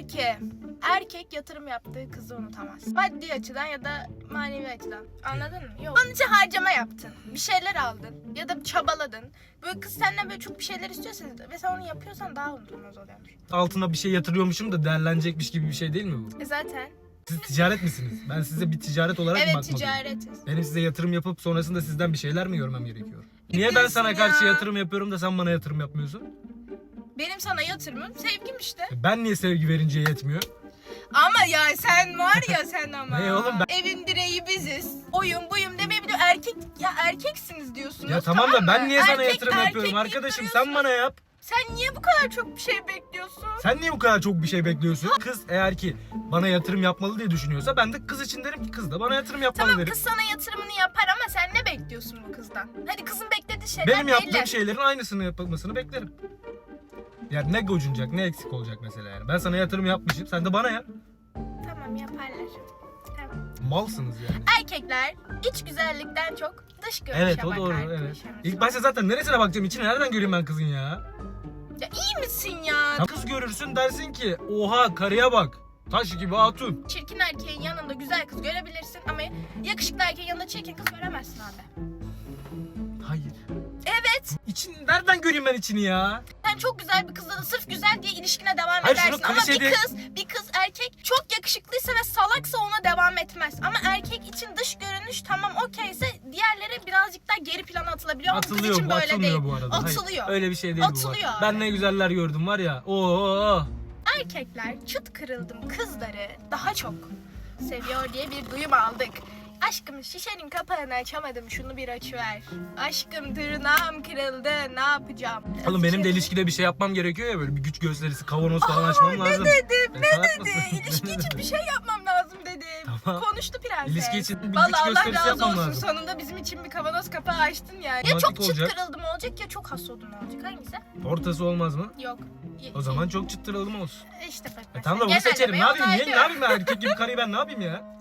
ki erkek yatırım yaptığı kızı unutamaz. Maddi açıdan ya da manevi açıdan. Anladın mı? Yok. Onun için harcama yaptın. Bir şeyler aldın. Ya da çabaladın. Böyle kız senden böyle çok bir şeyler istiyorsa ve sen onu yapıyorsan daha unutulmaz oluyormuş. Altına bir şey yatırıyormuşum da değerlenecekmiş gibi bir şey değil mi bu? E zaten. Siz ticaret misiniz? Ben size bir ticaret olarak mı Evet bakmalıyım? ticaretiz. Benim size yatırım yapıp sonrasında sizden bir şeyler mi görmem gerekiyor? Niye ben diyorsun sana ya? karşı yatırım yapıyorum da sen bana yatırım yapmıyorsun? Benim sana yatırımım sevgim işte. E Ben niye sevgi verince yetmiyor? Ama ya sen var ya sen ama. Ne oğlum ben- Evin direği biziz. Oyun buyum demeye bir de erkek ya erkeksiniz diyorsunuz. Ya tamam da ben mı? niye sana Erkek, yatırım yapıyorum arkadaşım sen bana yap. Sen niye bu kadar çok bir şey bekliyorsun? Sen niye bu kadar çok bir şey bekliyorsun? Kız eğer ki bana yatırım yapmalı diye düşünüyorsa ben de kız için derim ki kız da bana yatırım yapmalı Tamam derim. kız sana yatırımını yapar ama sen ne bekliyorsun bu kızdan? Hadi kızın beklediği şeyler Benim belli. yaptığım şeylerin aynısını yapılmasını beklerim. Yani ne gocunacak ne eksik olacak mesela yani. Ben sana yatırım yapmışım sen de bana yap. Tamam yaparlar. Tamam. Malsınız yani. Erkekler iç güzellikten çok dış görünüşe Evet o bakar. doğru evet. İlk başta zaten neresine bakacağım içine nereden göreyim ben kızın ya? Ya iyi misin ya? Ya Kız görürsün dersin ki oha karıya bak. Taş gibi hatun. Çirkin erkeğin yanında güzel kız görebilirsin ama yakışıklı erkeğin yanında çirkin kız göremezsin abi. Hayır. Evet. İçin nereden göreyim ben içini ya? Sen çok güzel bir kızla da sırf güzel diye ilişkine devam Hayır, edersin. Ama bir klişede- kız, bir kız erkek çok yakışıklıysa ve salaksa ona devam etmez. Ama erkek için dış görünüş tamam okeyse diğerleri birazcık daha geri plana atılabiliyor. Ama kız Atılıyor için bu böyle atılmıyor değil. bu arada. Hayır, Atılıyor. öyle bir şey değil bu. Atılıyor bak. abi. Ben ne güzeller gördüm var ya. Oo. Erkekler çıt kırıldım kızları daha çok seviyor diye bir duyum aldık. Aşkım şişenin kapağını açamadım şunu bir açıver. Aşkım tırnağım kırıldı ne yapacağım? Oğlum benim de ilişkide bir şey yapmam gerekiyor ya böyle bir güç gösterisi kavanoz falan açmam lazım. Ne dedim E, ne salak dedi? mısın? İlişki için bir şey yapmam lazım dedim. Tamam. Konuştu prenses. İlişki için bir güç Vallahi Allah gösterisi razı yapmam olsun lazım. sonunda bizim için bir kavanoz kapağı açtın ya. Ya Romantik çok çıt olacak. kırıldım olacak ya çok hassodum olacak hangisi? Ortası olmaz mı? Yok. O zaman çok çıttıralım olsun. işte bak E tamam da bunu seçerim. Ne yapayım? Niye, ne onaylıyorum. yapayım ben erkek gibi karıyı ben ne yapayım ya?